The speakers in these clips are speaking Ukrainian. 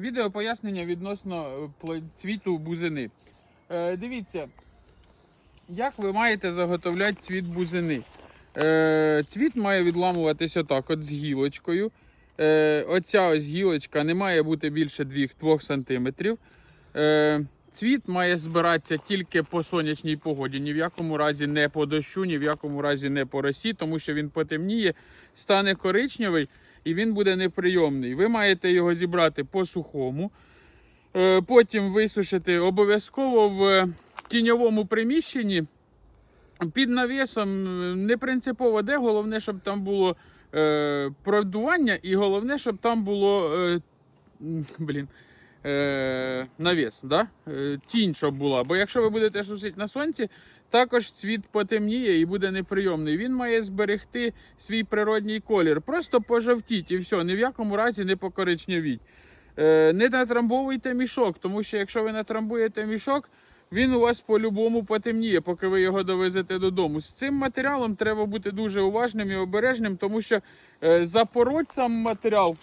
Відео пояснення відносно е, цвіту бузини. Е, дивіться, як ви маєте заготовляти цвіт бузини. Е, цвіт має відламуватися так, от з гілочкою. Е, оця ось гілочка не має бути більше 2 см. Е, цвіт має збиратися тільки по сонячній погоді, ні в якому разі не по дощу, ні в якому разі не по росі, тому що він потемніє, стане коричневий і він буде неприйомний. Ви маєте його зібрати по сухому, е, потім висушити обов'язково в тіньовому приміщенні. Під навісом не принципово де, головне, щоб там було е, продування, і головне, щоб там було е, блін, навіс, да? е, тінь, щоб була. Бо якщо ви будете сушити на сонці, також цвіт потемніє і буде неприйомний. Він має зберегти свій природній колір. Просто пожовтіть і все, ні в якому разі не покоричневіть. Е, не натрамбовуйте мішок, тому що якщо ви натрамбуєте мішок, він у вас по-любому потемніє, поки ви його довезете додому. З цим матеріалом треба бути дуже уважним і обережним, тому що е, запороть сам матеріал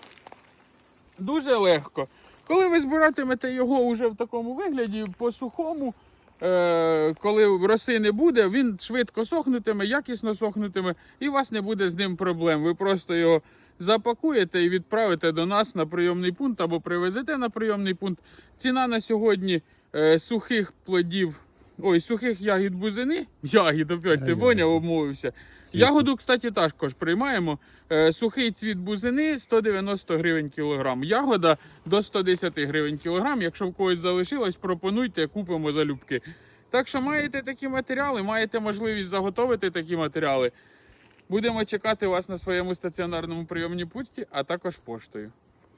дуже легко. Коли ви збиратимете його вже в такому вигляді, по сухому, е, коли роси не буде, він швидко сохнутиме, якісно сохнутиме, і у вас не буде з ним проблем. Ви просто його запакуєте і відправите до нас на прийомний пункт або привезете на прийомний пункт. Ціна на сьогодні е, сухих плодів. Ой, сухих ягід бузини. Ягід, опять ти поняв, обмовився. Ягоду, кстати, також приймаємо. Е, Сухий цвіт бузини 190 гривень кілограм. Ягода до 110 гривень кілограм. Якщо в когось залишилось, пропонуйте, купимо залюбки. Так що маєте такі матеріали, маєте можливість заготовити такі матеріали. Будемо чекати вас на своєму стаціонарному прийомній пункті, а також поштою.